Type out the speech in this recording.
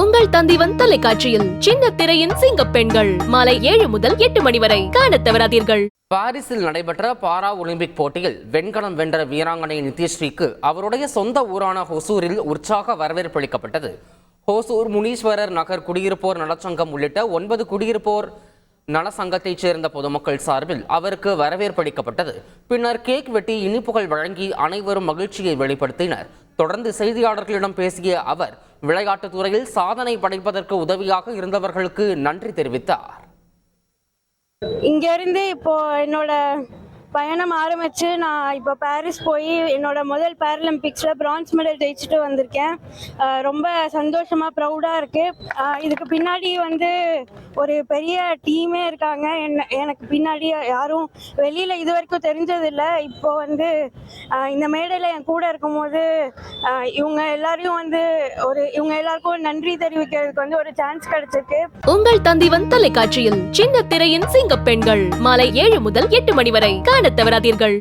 உங்கள் தந்திவன் தொலைக்காட்சியில் சின்ன திரையின் சிங்க பெண்கள். மாலை ஏழு முதல் எட்டு மணி வரை காண தவறாதீர்கள். பாரிஸில் நடைபெற்ற பாரா ஒலிம்பிக் போட்டியில் வெண்கலம் வென்ற வீராங்கனை நித்யஸ்ரீக்கு அவருடைய சொந்த ஊரான ஹொசூரில் உற்சாக வரவேற்பளிக்கப்பட்டது ஹோசூர் முனீஸ்வரர் நகர் குடியிருப்போர் நலச்சங்கம் உள்ளிட்ட ஒன்பது குடியிருப்போர் நலசங்கத்தைச் சேர்ந்த பொதுமக்கள் சார்பில் அவருக்கு வரவேற்பளிக்கப்பட்டது பின்னர் கேக் வெட்டி இனிப்புகள் வழங்கி அனைவரும் மகிழ்ச்சியை வெளிப்படுத்தினர். தொடர்ந்து செய்தியாளர்களிடம் பேசிய அவர் விளையாட்டுத் துறையில் சாதனை படைப்பதற்கு உதவியாக இருந்தவர்களுக்கு நன்றி தெரிவித்தார். இங்கேருந்து இப்போ என்னோட பயணம் ஆரம்பிச்சு நான் இப்போ பாரிஸ் போய் என்னோட முதல் பேரலிம்பிக்ஸில் பிரான்ஸ் மெடல் ஜெயிச்சுட்டு வந்திருக்கேன். ரொம்ப சந்தோஷமாக ப்ரௌடாக இருக்கு. இதுக்கு பின்னாடி வந்து ஒரு பெரிய டீமே இருக்காங்க. என்ன எனக்கு பின்னாடி யாரும் வெளியில் இது வரைக்கும் தெரிஞ்சதில்லை. இப்போ வந்து இந்த மேடையில் என் கூட இருக்கும்போது இவங்க எல்லாரையும் வந்து ஒரு இவங்க எல்லாருக்கும் நன்றி தெரிவிக்கிறதுக்கு வந்து ஒரு சான்ஸ் கிடைச்சிருக்கு. உங்கள் தந்திவன் தொலைக்காட்சியில் சின்ன திரையின் சிங்க பெண்கள் மாலை ஏழு முதல் எட்டு மணி வரை காண தவறாதீர்கள்.